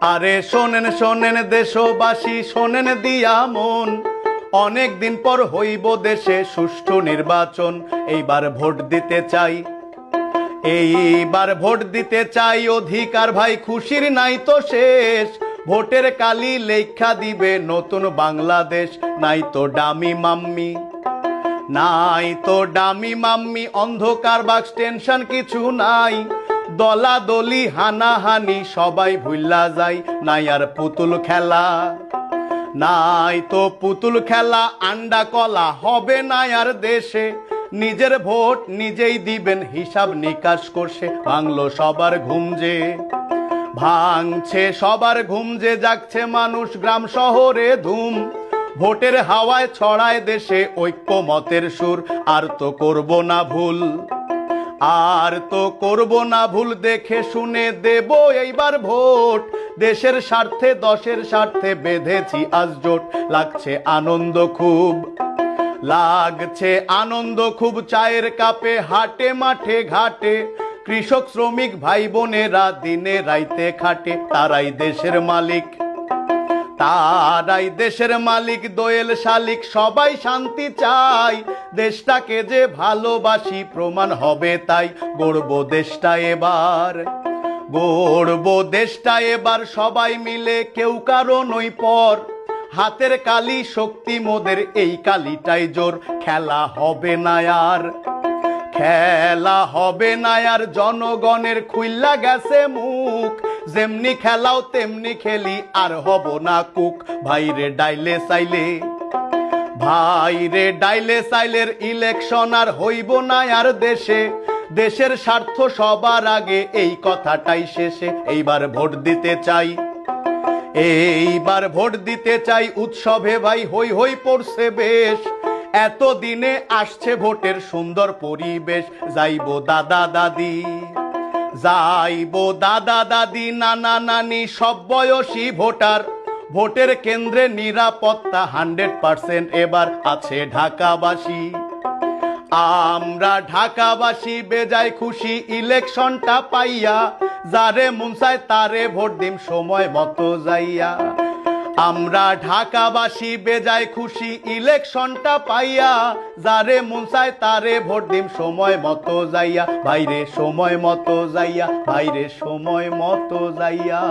আরে শোনেন শোনেন দেশবাসী, শোনেন দিয়া মন। অনেক দিন পর হইব দেশে সুষ্ঠু নির্বাচন, এইবার ভোট দিতে চাই। এইবার ভোট দিতে চাই অধিকার, ভাই, খুশির নাই তো শেষ। ভোটের কালি লেখা দিবে নতুন বাংলাদেশ, নাই তো ডামি মাম্মি। নাই তো ডামি মাম্মি, অন্ধকার বাক্স, টেনশন কিছু নাই। দলা দলি হানাহানি, সবাই ভুল্লা যায়, নাই আর পুতুল খেলা। নাই তো পুতুল খেলা, আন্ডা কলা হবে না আর দেশে। নিজের ভোট নিজেই দিবেন, হিসাব নিকাশ করছে, ভাঙলো সবার ঘুম যে। ভাঙছে সবার ঘুম যে, জাগছে মানুষ গ্রাম শহরে ধুম। ভোটের হাওয়ায় ছড়ায় দেশে ঐক্য মতের সুর, আর তো করব না ভুল। আর তো করব না ভুল, দেখে শুনে দেব। এইবার ভোট। দেশের স্বার্থে, দশের স্বার্থে বেঁধেছি আজ জোট। লাগছে আনন্দ খুব। লাগছে আনন্দ খুব, চায়ের কাপে, হাটে, মাঠে, ঘাটে। কৃষক, শ্রমিক ভাই বোনেরা দিনে রাইতে খাটে, তারাই দেশের মালিক। তারাই দেশের মালিক, দোয়েল শালিক, সবাই শান্তি চাই। দেশটাকে যে ভালোবাসি, প্রমাণ হবে তাই। গড়ব দেশটা এবার, গড়ব দেশটা এবার, সবাই মিলে কেউ কারও নই পর। হাতের কালি শক্তি মোদের, এই কালিটাই জোর, খেলা হবে না আর। খেলা হবে না আর জনগণের খুইল্লা গেছে মুখ। যেমনি খেলাও তেমনি খেলি আর হব না কুক। ভাইরে ডাইলে চাইলে ভাইরে ডাইলে সাইলের ইলেকশন আর হইব না আর দেশে। দেশের স্বার্থ সবার আগে এই কথাটাই শেষে। এইবার ভোট দিতে চাই, এইবার ভোট দিতে চাই উৎসবে ভাই, হই হই পড়ছে বেশ। এত দিনে আসছে ভোটের সুন্দর পরিবেশ। যাইবো দাদা দাদি, যাইবো দাদা দাদি, নানা নানি, সব বয়সী ভোটার। ভোটের কেন্দ্রে নিরাপত্তা হান্ড্রেড পার্সেন্ট এবার আছে ঢাকাবাসী। আমরা ঢাকাবাসী, বেজায় খুশি, ইলেকশনটা পাইয়া, যারে মুনসায় তারে ভোট দিম, সময় মতো যাইয়া। আমরা ঢাকাবাসী বেজায় খুশি, ইলেকশনটা পাইয়া, যারে মুনসায় তারে ভোট দিম, সময় মতো যাইয়া। বাইরে সময় মতো যাইয়া বাইরে সময় মতো যাইয়া।